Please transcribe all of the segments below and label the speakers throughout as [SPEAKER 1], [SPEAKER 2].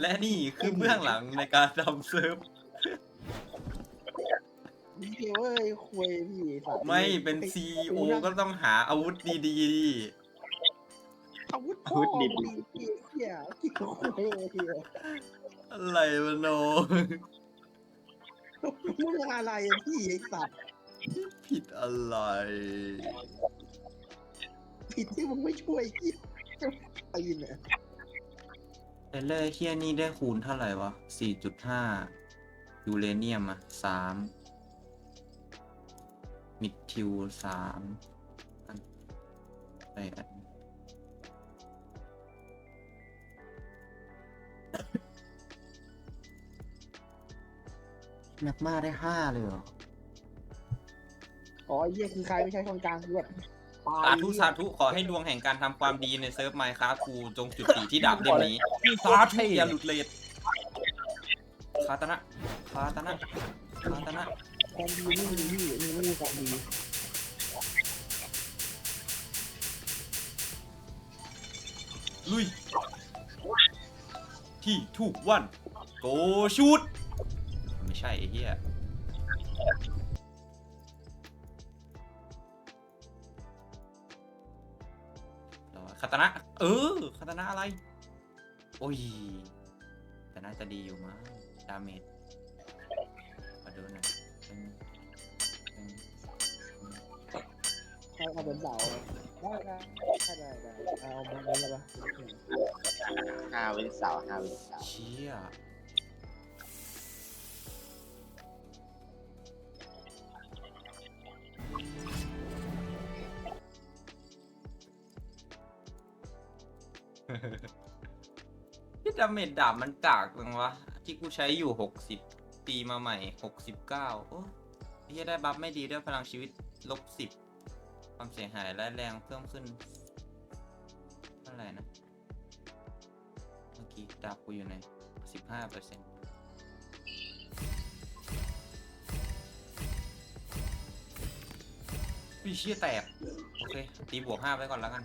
[SPEAKER 1] และนี่คือเบื้องหลังในการทำเซิร์ฟ
[SPEAKER 2] ดีเทลเว้ยคุยพี่สัตว์
[SPEAKER 1] ไม่เป็นซีโอก็ต้องหาอาวุธดีๆดิ
[SPEAKER 2] อาวุธ
[SPEAKER 3] อาวุธดี
[SPEAKER 2] ดีเฮียเฮียที่เขาคุยเลยเฮีย
[SPEAKER 1] อะไรวะโน
[SPEAKER 2] มึงอะไรอะพี่ไอ้สัตว์
[SPEAKER 1] ผิดอะไร
[SPEAKER 2] ผิดที่มึงไม่ช่วยเฮียตีนเนี่ย
[SPEAKER 1] เอเลอร์เฮียนี่ได้คูณเท่าไหร่วะ 4.5 ยูเรเนียมอะ 3 มิดทิว3อันอะไรอันนักมาได้ 5 เลยเหรอ
[SPEAKER 2] อ๋อเฮียคือใครไม่ใช่คนกลางคือแบบตาย
[SPEAKER 1] สาธุสาธุขอให้ดวงแห่งการทำความดีในเซิร์ฟไมค์ครับกูจงจุติที่ดาบเล่มนี้สาธุอย่าหลุดเลทคาตนะคาตนะคาตนะ
[SPEAKER 2] ความดีไม่มีพี่มีไม่มีความดี
[SPEAKER 1] ลุย ที่ถูกวันโกชูดไม่ใช่ไอ้เหี้ย คาตนะ เออคาตนะอะไร โอ้ย แต่น่าจะดีอยู่มั้งดาเมจมาดูหน่อยตึ้งตึ้ง
[SPEAKER 2] ใช่เอาเป็นเสาได้ได้ได้ได้ได้เอาแบบนี้เลยปะ
[SPEAKER 3] ห้าเว้นเสาร์ห้าเว้นเสาร์
[SPEAKER 1] เชี่ย ที่ดาเมจดาบมันกากจังวะ ที่กูใช้อยู่หกสิบตีมาใหม่หกสิบเก้าโอ้ยได้บัฟไม่ดีด้วยพลังชีวิตลบสิบความเสียหายและแรงเพิ่มขึ้นเท่าไหร่นะ เมื่อกี้ดาบกูอยู่ไหนสิบห้าเปอร์เซ็นต์วิเชี่ยแตก โอเค ตีบวกห้าไว้ก่อนแล้วกัน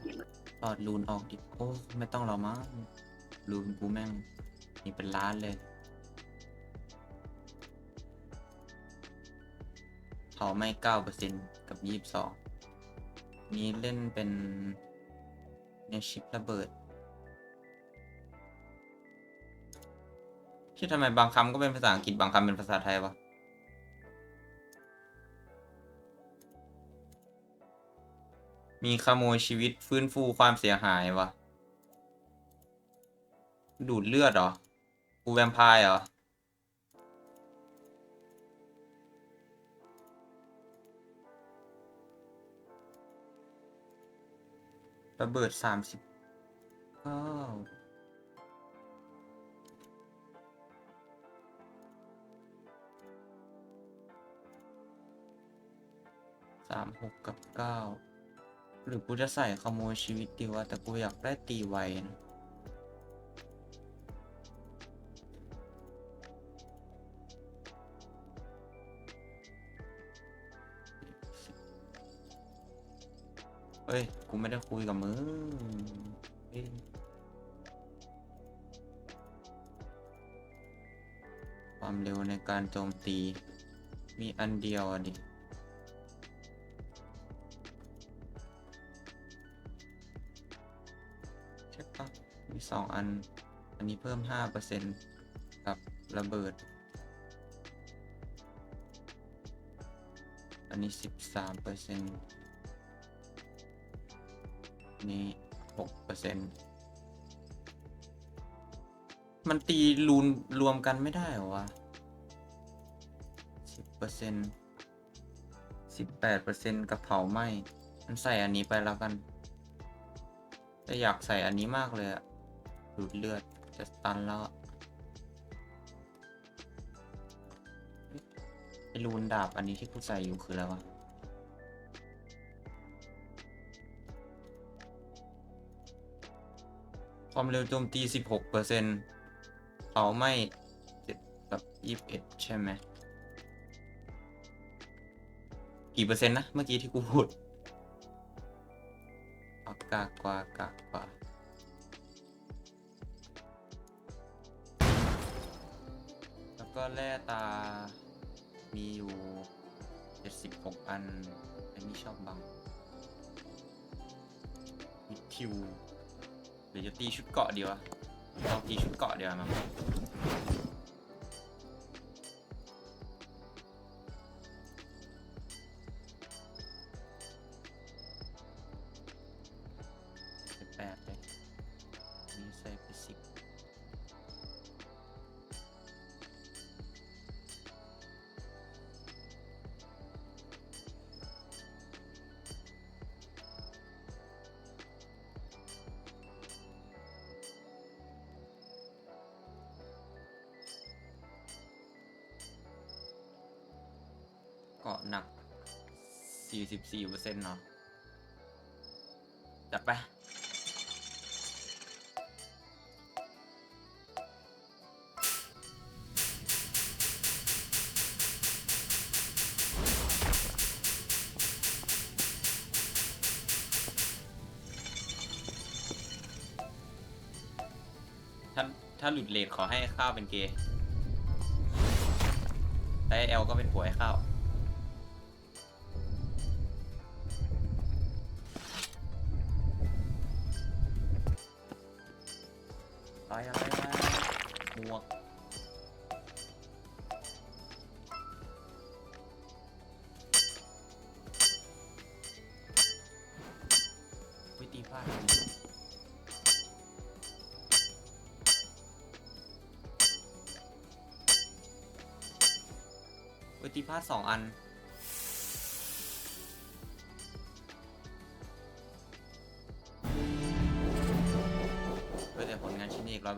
[SPEAKER 1] อดรูนออกดิโอ้ไม่ต้องเรามั้งรูนกูแม่งมีเป็นล้านเลยเผาไม่เก้าเปอร์เซ็นกับยี่สิบสองนี้เล่นเป็นเนชิประเบิด ที่ทำไมบางคำก็เป็นภาษาอังกฤษบางคำเป็นภาษาไทยวะ มีขโมยชีวิตฟื้นฟูความเสียหายวะดูดเลือดเหรอ กูแวมไพร์เหรอ ระเบิดสามสิบเก้าสามหกกับเก้า หรือกูจะใส่ขโมยชีวิตดีวะ แต่กูอยากได้ตีไวนะเฮ้ย กูไม่ได้คุยกับมึงเฮ้ยความเร็วในการโจมตี มีอันเดียวอะดิ มีสองอัน อันนี้เพิ่มห้าเปอร์เซ็นต์กับระเบิด อันนี้สิบสามเปอร์เซ็นต์นี่หกเปอร์เซ็นต์มันตีรูนรวมกันไม่ได้เหรอวะสิบเปอร์เซ็นต์สิบแปดเปอร์เซ็นต์กับเผาไหม้มันใส่อันนี้ไปแล้วกัน แต่อยากใส่อันนี้มากเลยอะ ดูดเลือด จะสตันแล้วไอรูนดาบอันนี้ที่กูใส่อยู่คืออะไรวะความเร็วโจมตี 16เปอร์เซ็นต์เผาไหม้7กับ 21 ใช่ไหม กี่เปอร์เซ็นต์นะ เมื่อกี้ที่กูพูด อากากกว่ากากกว่า ก็แร่ตา มีอยู่เจ็ดสิบหกอัน อันนี้ชอบบังวิทิวหรือจะตีชุดเกาะดีวะลองตีชุดเกาะเดียวมั้ง เกาะหนัก 44%เนาะจัดไป ถ้าถ้าหลุดเลทขอให้ข้าวเป็นเกย์แต่เอลก็เป็นผัวให้ข้าว อะไรมาหมวกวิตีพลาดวิตีพลาดสองอัน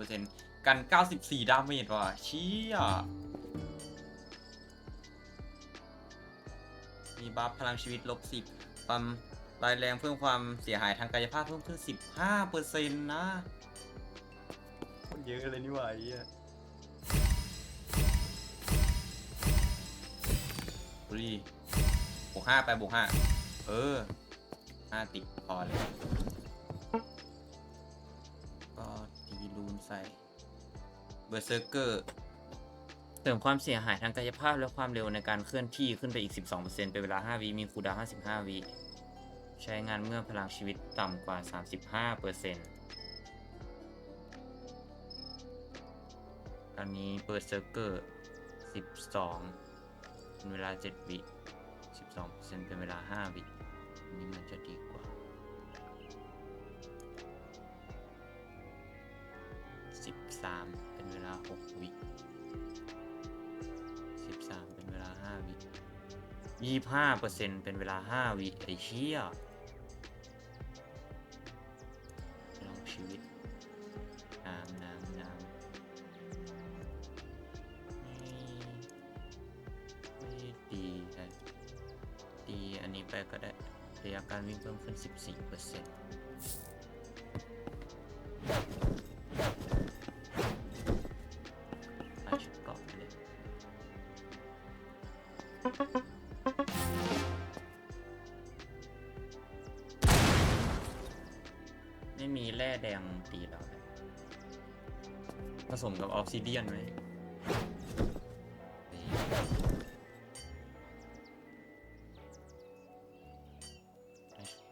[SPEAKER 1] 100%กัน 94 ดาเมจว่ะเชี่ยมีบัฟพลังชีวิตลบ 10 ความรายแรงเพิ่มความเสียหายทางกายภาพเพิ่มขึ้น 15%นะคนเยอะเลยนี่หว่าไอ้เหี้ยบุรีบวกห้าไปบวกห้าเออห้าติดพอเลย ตีรูนใส่เบอร์เซอร์เกอร์เสริมความเสียหายทางกายภาพและความเร็วในการเคลื่อนที่ขึ้นไปอีก 12%เป็นเวลา 5 วิมีคูดาว55 วิใช้งานเมื่อพลังชีวิตต่ำกว่า 35%อันนี้เบอร์เซอร์เกอร์ 12 เป็นเวลา 7 วิ 12%เป็นเวลา 5 วิอันนี้มันจะดีกว่า สิบสามเป็นเวลาหกวิสิบสามเป็นเวลาห้าวิยี่ห้าเปอร์เซ็นเป็นเวลาห้าวิไอ้เชี่ยลองชีวิตน้ำน้ำน้ำไม่ไม่ดีครับดีอันนี้ไปก็ได้ระยะการวิ่งเพิ่มขึ้นสิบสี่เปอร์เซ็นต์ ไม่มีแร่แดงตีเราเลยผสมกับออ s ซิเดียนไหม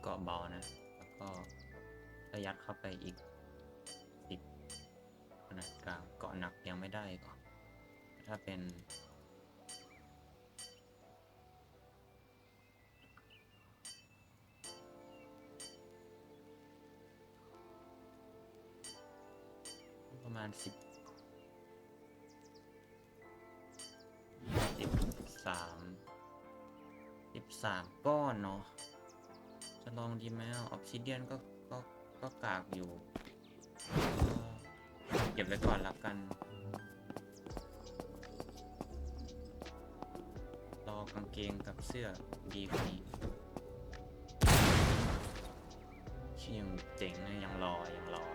[SPEAKER 1] เกาะเบานะ แล้วก็ระยัดเข้าไปอีกสิบขนาดกลางเกาะหนักยังไม่ได้ก่อนถ้าเป็น มาณสิบสิบสามสิบสามก้อนเนาะจะลองดีไหมออ s ซิเดียนก็ก็ก็กากอยู่ เก็บไว้ก่อนละกัน รอกางเกงกับเสื้อดีกว่านี้ชิยังเจ๋งนะยังรอยังรอ